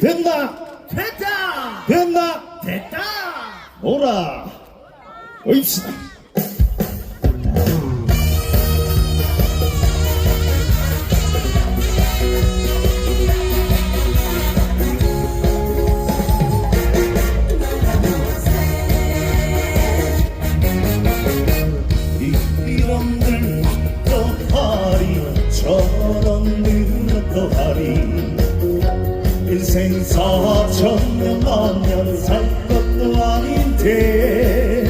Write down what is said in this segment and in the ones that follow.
된다. 됐다! 된다. 됐다! 오라 오입시다. 이런들 어떠하리 저런들 어떠하리 인생 사천년 만 년 살 것도 아닌데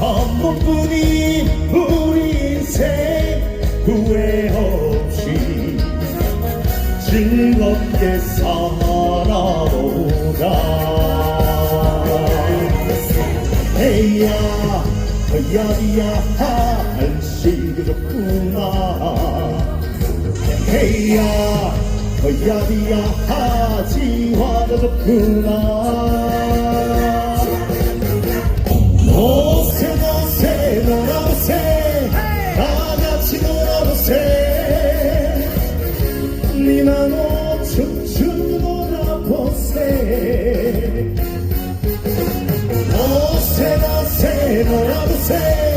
한 번뿐인 우리 인생 후회 없이 즐겁게 살아보자 헤이야 허야비야 할시 그렇구나. 헤이야 허 야비야 하지화가 좋구나 노세 노세 놀아보세. 다같이 놀아보세. 니나노 춤추고 놀아보세. 노세 노세 놀아보세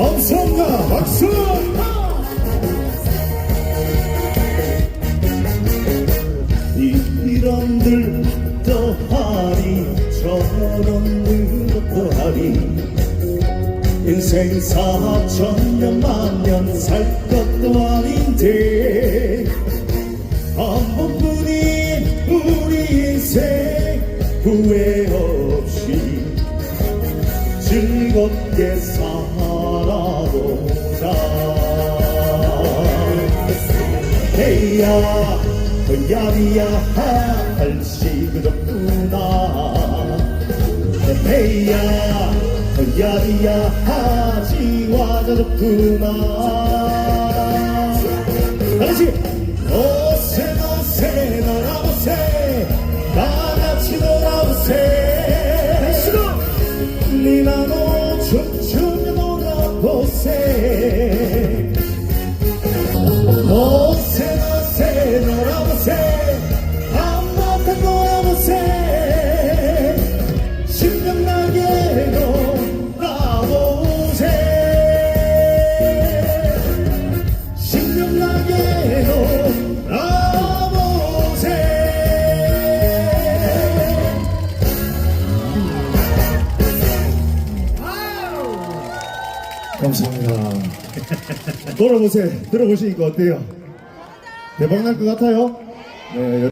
엄성가 박수! 이런들 또하리 저런들 또하리. 인생 사천년 만년 살 것도 아닌데 한 번뿐인 우리 인생 후회 없이 즐겁게 살 헤이야 허야리야 할시 그렇구나 헤이야 허야리야 하지와 저렇구나 다시 노세 노세 놀아보세. 다같이 놀아보세. 시고! 니나노 춤추며 놀아보세 감사합니다. 놀아보세요. 들어보시니까 어때요? 대박 날 것 같아요? 네.